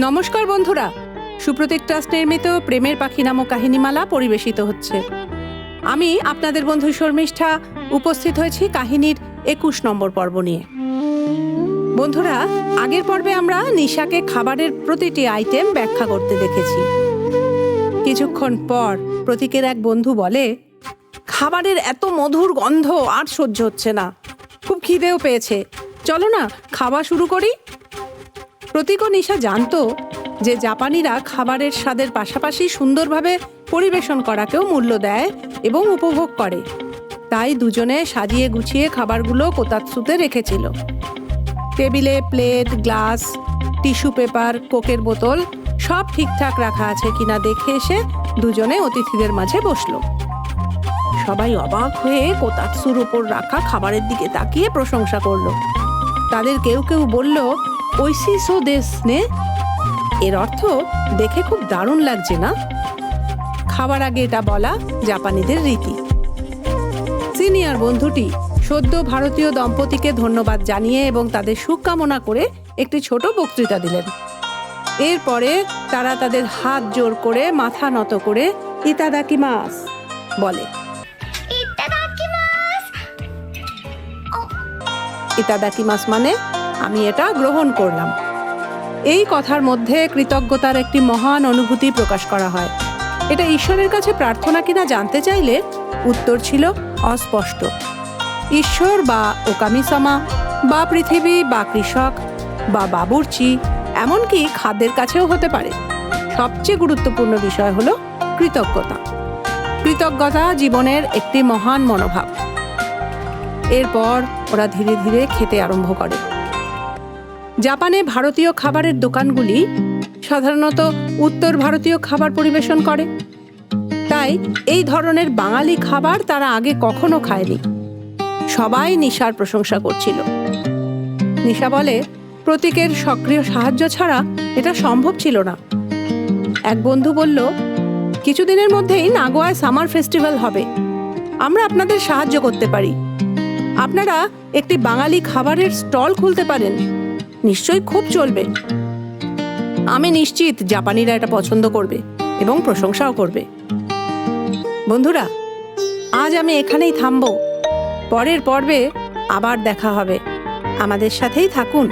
নমস্কার বন্ধুরা। সুপ্রতীক ট্রাস্ট নির্মিত প্রেমের পাখি নামক কাহিনীমালা পরিবেশিত হচ্ছে। আমি আপনাদের বন্ধু শর্মিষ্ঠা উপস্থিত হয়েছি কাহিনীর একুশ নম্বর পর্ব নিয়ে। বন্ধুরা, আগের পর্বে আমরা নিশাকে খাবারের প্রতিটি আইটেম ব্যাখ্যা করতে দেখেছি। কিছুক্ষণ পর প্রতীকের এক বন্ধু বলে, খাবারের এত মধুর গন্ধ আর সহ্য হচ্ছে না। খুব খিদেও পেয়েছে। চলো না, খাওয়া শুরু করি। প্রতীক ও নিশা জানতো যে জাপানিরা খাবারের স্বাদের পাশাপাশি সুন্দরভাবে পরিবেশন করাকেও মূল্য দেয় এবং উপভোগ করে। তাই দুজনে সাজিয়ে গুছিয়ে খাবারগুলো কোতাৎসুতে রেখেছিল। টেবিলে প্লেট, গ্লাস, টিস্যু পেপার, কোকের বোতল সব ঠিকঠাক রাখা আছে কিনা দেখে এসে দুজনে অতিথিদের মাঝে বসল। সবাই অবাক হয়ে কোতাৎসুর উপর রাখা খাবারের দিকে তাকিয়ে প্রশংসা করল। তাদের কেউ কেউ বলল ঐশী এর অর্থ দেখে খুব দারুণ লাগছে না? খাবার আগে এটা বলা জাপানিদের রীতি। সিনিয়র বন্ধুটি সদ্য ভারতীয় দম্পতিকে ধন্যবাদ জানিয়ে এবং তাদের শুভকামনা করে একটি ছোট বক্তৃতা দিলেন। এরপরে তারা তাদের হাত জোর করে মাথা নত করে ইতাদাকি মাস বলে। ইতাদাকি মাস মানে? আমি এটা গ্রহণ করলাম। এই কথার মধ্যে কৃতজ্ঞতার একটি মহান অনুভূতি প্রকাশ করা হয়। এটা ঈশ্বরের কাছে প্রার্থনা কিনা জানতে চাইলে উত্তর ছিল অস্পষ্ট। ঈশ্বর বা ওকামিসামা বা পৃথিবী বা কৃষক বা বাবুর্চি, এমনকি খাদ্যের কাছেও হতে পারে। সবচেয়ে গুরুত্বপূর্ণ বিষয় হল কৃতজ্ঞতা। কৃতজ্ঞতা জীবনের একটি মহান মনোভাব। এরপর ওরা ধীরে ধীরে খেতে আরম্ভ করে। জাপানে ভারতীয় খাবারের দোকানগুলি সাধারণত উত্তর ভারতীয় খাবার পরিবেশন করে। তাই এই ধরনের বাঙালি খাবার তারা আগে কখনো খায়নি। সবাই নিশার প্রশংসা করছিল। নিশা বলে, প্রতীকের সক্রিয় সাহায্য ছাড়া এটা সম্ভব ছিল না। এক বন্ধু বলল, কিছুদিনের মধ্যেই নাগোয়ায় সামার ফেস্টিভ্যাল হবে। আমরা আপনাদের সাহায্য করতে পারি। আপনারা একটি বাঙালি খাবারের স্টল খুলতে পারেন। নিশ্চয়ই খুব চলবে। আমি নিশ্চিত জাপানিরা এটা পছন্দ করবে এবং প্রশংসাও করবে। বন্ধুরা, আজ আমি এখানেই থামব। পরের পর্বে আবার দেখা হবে। আমাদের সাথেই থাকুন।